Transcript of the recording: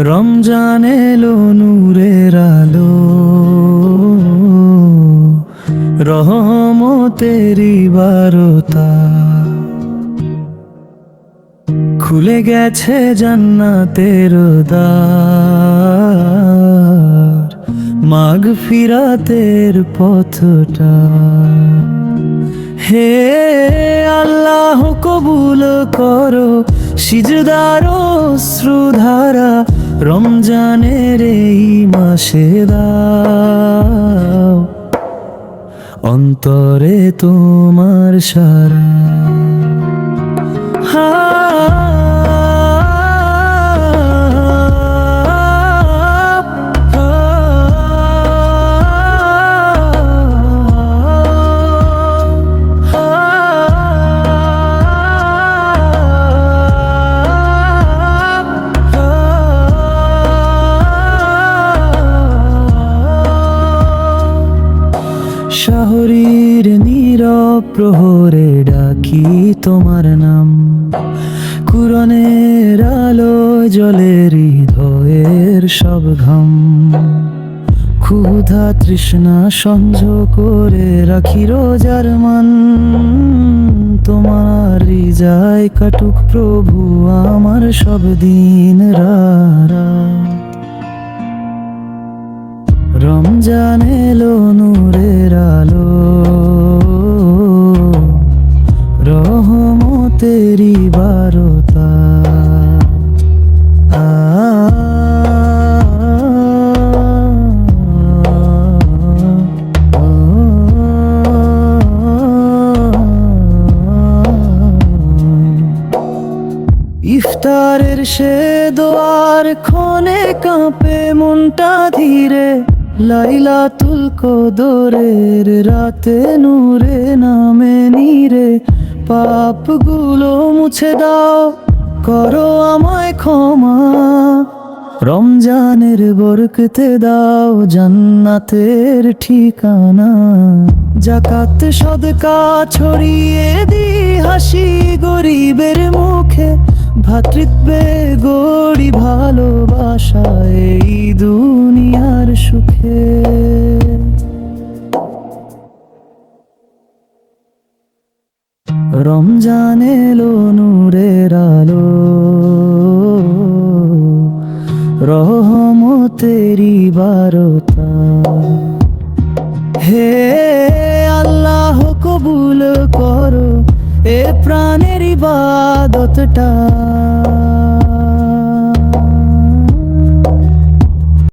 রমজান এলো নূরের আলো রহমতেরি বারতা খুলে গেছে জান্নাতের দ্বার মাগ ফিরাতের পথটা। হে আল্লাহ, কবুল করো। সিজদার শ্রুধারা রমজানের এই মাসে দাও। অন্তরে তোমার সারা। শহরের নীরব প্রহরে ডাকি তোমার নাম। কুরনের আলো জলে হৃদয়ের সব ঘাম। ক্ষুধা তৃষ্ণা সঞ্জ করে রাখি রোজার মান। তোমার যায় কাটুক প্রভু আমার সব দিন রারা রমজান এলো ইফতারের সে দোয়ার ক্ষণে কাঁপে মনটা ধীরে। লাইলা তুল কদরের রাতে নূরে নামে নীরে। পাপগুলো মুছে দাও, করো আমায় ক্ষমা। রমজানের বরকতে দাও জান্নাতের ঠিকানা। জাকাত, সদকা ছড়িয়ে দি হাসি গরিবের ভাতৃত্বে গড়ি ভালোবাসা এই দুনিয়ার সুখে। রমজান এলো নূরের আলো, রহমতেরি বারতা হে আল্লাহ, কবুল করো এ প্রাণের ইবাদতটা।